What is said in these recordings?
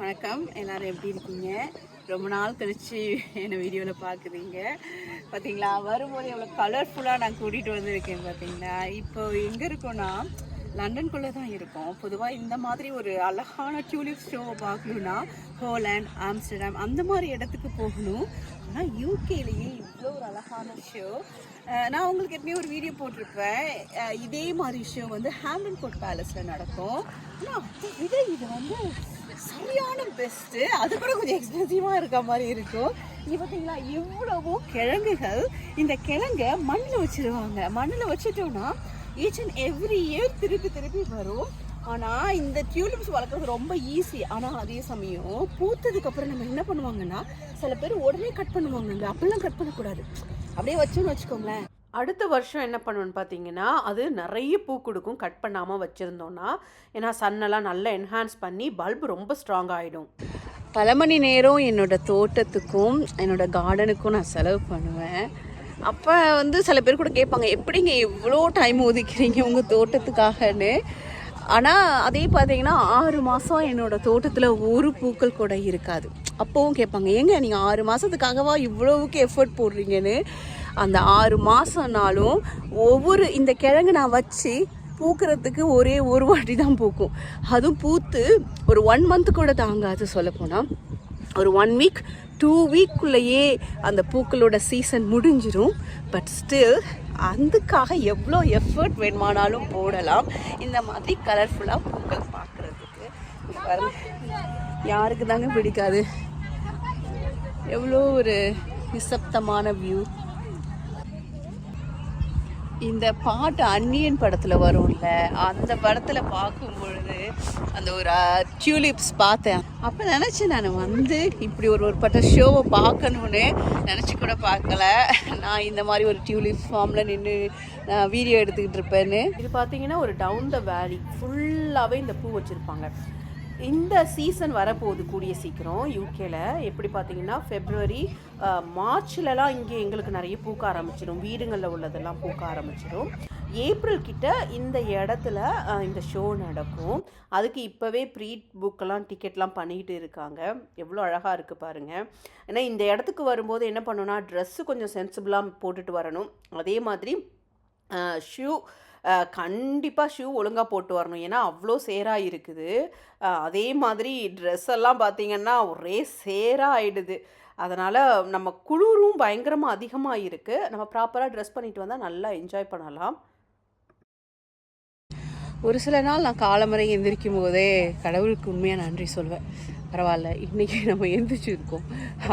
வணக்கம். எல்லாரும் எப்படி இருக்கீங்க? ரொம்ப நாள் கழிச்சு என்னை வீடியோவில் பார்க்குறீங்க பார்த்தீங்களா வரும்போது எவ்வளோ கலர்ஃபுல்லாக நான் கூட்டிகிட்டு வந்திருக்கேன் பார்த்தீங்களா இப்போ எங்கே இருக்கோன்னா லண்டனுக்குள்ளே தான் இருக்கோம். பொதுவாக இந்த மாதிரி ஒரு அழகான டியூலிப் ஷோவை பார்க்கணுன்னா ஹோலாண்ட் ஆம்ஸ்டர்டாம் அந்த மாதிரி இடத்துக்கு போகணும். ஆனால் யூகேலேயே இவ்வளோ ஒரு அழகான ஷோ நான் உங்களுக்கு எப்பயும் ஒரு வீடியோ போட்டிருப்பேன். இதே மாதிரி ஷோ வந்து ஹாம்டன் கோட் பேலஸில் நடக்கும். ஆனால் இது இது வந்து பெஸ்ட்டு அது கூட கொஞ்சம் எக்ஸ்பென்சிவாக இருக்க மாதிரி இருக்கும். இது பார்த்தீங்களா எவ்வளவோ கிழங்குகள். இந்த கிழங்க மண்ணில் வச்சிருவாங்க. மண்ணில் வச்சுட்டோம்னா ஈச் அண்ட் எவ்ரி இயர் திருப்பி திருப்பி வரும். ஆனால் இந்த டியூலிப்ஸ் வளர்க்குறது ரொம்ப ஈஸி ஆனால் அதே சமயம் பூத்ததுக்கப்புறம் நம்ம என்ன பண்ணுவாங்கன்னா சில பேர் உடனே கட் பண்ணுவாங்க அப்படிலாம் கட் பண்ணக்கூடாது. அப்படியே வச்சோன்னு வச்சுக்கோங்களேன். அடுத்த வருஷம் என்ன பண்ணுவேன்னு பார்த்தீங்கன்னா அது நிறைய பூ கொடுக்கும் கட் பண்ணாமல் வச்சுருந்தோன்னா ஏன்னா சன்னெல்லாம் நல்லா என்ஹான்ஸ் பண்ணி பல்பு ரொம்ப ஸ்ட்ராங் ஆகிடும் பல மணி நேரம் என்னோட தோட்டத்துக்கும் என்னோடய கார்டனுக்கும் நான் செலவு பண்ணுவேன். அப்போ வந்து சில பேர் கூட கேட்பாங்க எப்படிங்க இவ்வளோ டைம் ஒதுக்கிறீங்க உங்கள் தோட்டத்துக்காகன்னு? ஆனால் அதே பார்த்தீங்கன்னா ஆறு மாதம் என்னோடய தோட்டத்தில் ஒரு பூக்கள் கூட இருக்காது. அப்போவும் கேட்பாங்க ஏங்க நீங்கள் ஆறு மாதத்துக்காகவா இவ்வளோவுக்கு எஃபர்ட் போடுறீங்கன்னு? அந்த ஆறு மாதம்னாலும் ஒவ்வொரு இந்த கிழங்கு நான் வச்சு பூக்கிறதுக்கு ஒரே ஒரு வாட்டி தான் பூக்கும். அதுவும் பூத்து ஒரு ஒன் மந்த் கூட தாங்காது சொல்லப்போனால் ஒரு ஒன் வீக் டூ வீக்குள்ளேயே அந்த பூக்களோட சீசன் முடிஞ்சிடும் பட் ஸ்டில் அதுக்காக எவ்வளோ எஃபர்ட் வேணுமானாலும் போடலாம். இந்த மாதிரி கலர்ஃபுல்லாக பூக்கள் பார்க்குறதுக்கு யாருக்கு தாங்க பிடிக்காது? எவ்வளோ ஒரு நிசப்தமான வியூ இந்த பாட்டு அன்னியன் படத்தில் வரும்ல அந்த படத்தில் பார்க்கும் பொழுது அந்த ஒரு டியூலிப்ஸ் பார்த்தேன். அப்போ நினச்சேன் நான் வந்து இப்படி ஒரு ஒரு பட்ட ஷோவை பார்க்கணுன்னு நினச்சி கூட பார்க்கல. நான் இந்த மாதிரி ஒரு டியூலிப் ஃபார்மில் நின்று வீடியோ எடுத்துக்கிட்டு இருப்பேன்னு. இது பார்த்தீங்கன்னா ஒரு டவுன் த வேலி ஃபுல்லாகவே இந்த பூ வச்சுருப்பாங்க. இந்த சீசன் வரப்போகுது கூடிய சீக்கிரம் யூகேல எப்படி பார்த்தீங்கன்னா ஃபெப்ரவரி மார்ச்லலாம் இங்கே எங்களுக்கு நிறைய பூக்க ஆரம்பிச்சிடும். வீடுங்களில் உள்ளதெல்லாம் பூக்க ஆரம்பிச்சிடும். ஏப்ரல் கிட்ட இந்த இடத்துல இந்த ஷோ நடக்கும். அதுக்கு இப்போவே ப்ரீ புக்கெல்லாம் டிக்கெட்லாம் பண்ணிக்கிட்டு இருக்காங்க. எவ்வளோ அழகாக இருக்குது பாருங்கள் ஏன்னா இந்த இடத்துக்கு வரும்போது என்ன பண்ணணும்னா ட்ரெஸ்ஸு கொஞ்சம் சென்சிபிளாக போட்டுட்டு வரணும். அதே மாதிரி ஷூ கண்டிப்பாக ஷூ ஒழுங்காக போட்டு வரணும். ஏன்னா அவ்வளோ சேராக இருக்குது. அதே மாதிரி ட்ரெஸ் எல்லாம் பார்த்தீங்கன்னா ஒரே சேராக ஆயிடுது. அதனால் நம்ம குளிரும் பயங்கரமாக அதிகமாக இருக்குது நம்ம ப்ராப்பராக ட்ரெஸ் பண்ணிட்டு வந்தால் நல்லா என்ஜாய் பண்ணலாம். ஒரு சில நாள் நான் காலமுறை எந்திரிக்கும் போதே கடவுளுக்கு உண்மையாக நன்றி சொல்வேன். பரவாயில்ல இன்றைக்கி நம்ம எந்திரிச்சிருக்கோம்.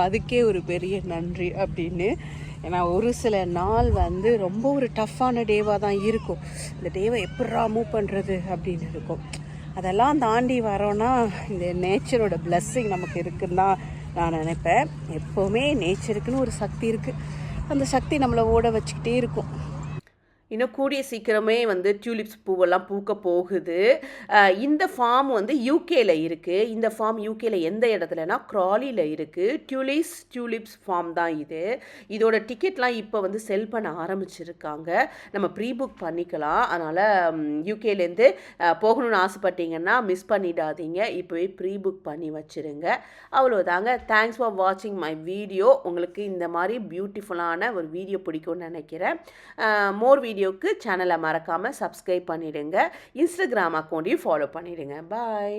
அதுக்கே ஒரு பெரிய நன்றி அப்படின்னு ஏன்னா ஒரு சில நாள் வந்து ரொம்ப ஒரு டஃப்பான டேவாக தான் இருக்கும். இந்த டேவை எப்பட்றா மூவ் பண்ணுறது அப்படின்னு இருக்கும். அதெல்லாம் தாண்டி வரோன்னா இந்த நேச்சரோட பிளஸ்ஸிங் நமக்கு இருக்குன்னு தான் நான் நினைப்பேன் எப்போவுமே நேச்சருக்குன்னு ஒரு சக்தி இருக்குது அந்த சக்தி நம்மளை ஓட வச்சுக்கிட்டே இருக்கும். இன்னும் கூடிய சீக்கிரமே வந்து டியூலிப்ஸ் பூவெல்லாம் பூக்க போகுது. இந்த ஃபார்ம் வந்து யூகேல இருக்குது இந்த ஃபார்ம் யூகேல எந்த இடத்துலனா க்ராலியில் இருக்குது டியூலிஸ் டியூலிப்ஸ் ஃபார்ம் தான் இது. இதோட டிக்கெட்லாம் இப்போ வந்து செல் பண்ண ஆரம்பிச்சிருக்காங்க. நம்ம ப்ரீ புக் பண்ணிக்கலாம். அதனால் யூகேலேருந்து போகணும்னு ஆசைப்பட்டீங்கன்னா மிஸ் பண்ணிடாதீங்க. இப்போவே ப்ரீ புக் பண்ணி வச்சுருங்க. அவ்வளோதாங்க தேங்க்ஸ் ஃபார் வாட்சிங் மை வீடியோ உங்களுக்கு இந்த மாதிரி பியூட்டிஃபுல்லான ஒரு வீடியோ பிடிக்கும்னு நினைக்கிறேன். மோர் வீடியோக்கு சேனலை மறக்காமல் சப்ஸ்கிரைப் பண்ணிவிடுங்க இன்ஸ்டாகிராம் அக்கௌண்ட்டையும் ஃபாலோ பண்ணிவிடுங்க பாய்